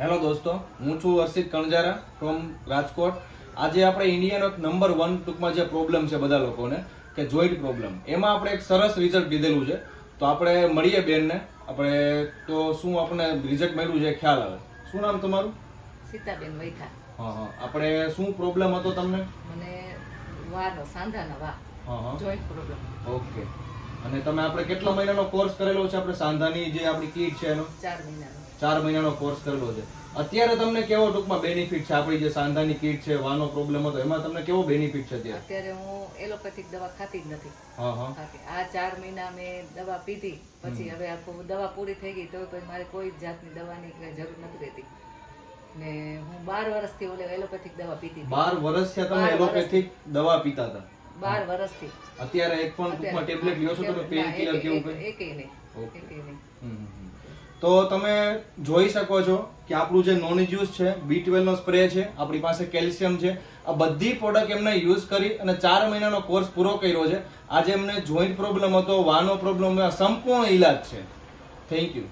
Hello દોસ્તો હું છું હર્ષિત કણજારા ફ્રોમ રાજકોટ. આજે આપણે ઇન્ડિયાનો નંબર વન ટૂંકમાં જે પ્રોબ્લેમ છે બધા લોકોને કે જોઈન્ટ પ્રોબ્લેમ એમાં આપણે એક સરસ રિઝલ્ટ લીધેલું છે. તો આપણે મળીએ બેનને. આપણે તો શું આપણે રિઝલ્ટ મળ્યું છે? ખ્યાલ આવે. શું નામ તમારું? સીતાબેન વૈથા હા હા. આપણે શું પ્રોબ્લેમ હતો તમને? મને વાનો સાંધાના વા હા હા. Joint problem okay. અને તમે આપણે કેટલા મહિનાનો કોર્સ કરેલો છે? આપણે સાંધાની જે આપણી કીટ છે એનો? ચાર મહિનાનો. ચાર મહિનાનો કોર્સ કરેલો છે. અત્યારે તમને કેવો ટૂંકમાં બેનિફિટ છે? આપણી જે સાંધાની કીટ છે વાનો પ્રોબ્લેમ હતો એમાં તમને કેવો બેનિફિટ છે અત્યારે? અત્યારે હું એલોપેથિક દવા ખાતી જ નથી. હા હા. આ ચાર મહિના મેં દવા પીધી પછી હવે આખું દવા પૂરી થઈ ગઈ તો પછી મારે કોઈ જાતની દવાની જરૂર નથી રહેતી. ને હું બાર વર્ષથી ઓલે એલોપેથિક દવા પીતી. બાર વર્ષ થયા તમે એલોપેથિક દવા પીતા હતા? બાર વર્ષથી અત્યારે એક પણ ટૂંકમાં ટેબ્લેટ લ્યો છો તમે પેન કિલર કેવું કંઈ? એકેય નહીં એકેય. તો તમે જોઈ શકો છો કે આપણું જે નોન જ્યુસ છે બી ટ્વેલ્વ નો સ્પ્રે છે આપણી પાસે કેલ્શિયમ છે. આ બધી પ્રોડક્ટ એમને યુઝ કરી અને ચાર મહિનાનો કોર્સ પૂરો કર્યો છે. આજે એમને જોઈન્ટ પ્રોબ્લેમ હતો વાનો પ્રોબ્લેમ સંપૂર્ણ ઈલાજ છે. Thank you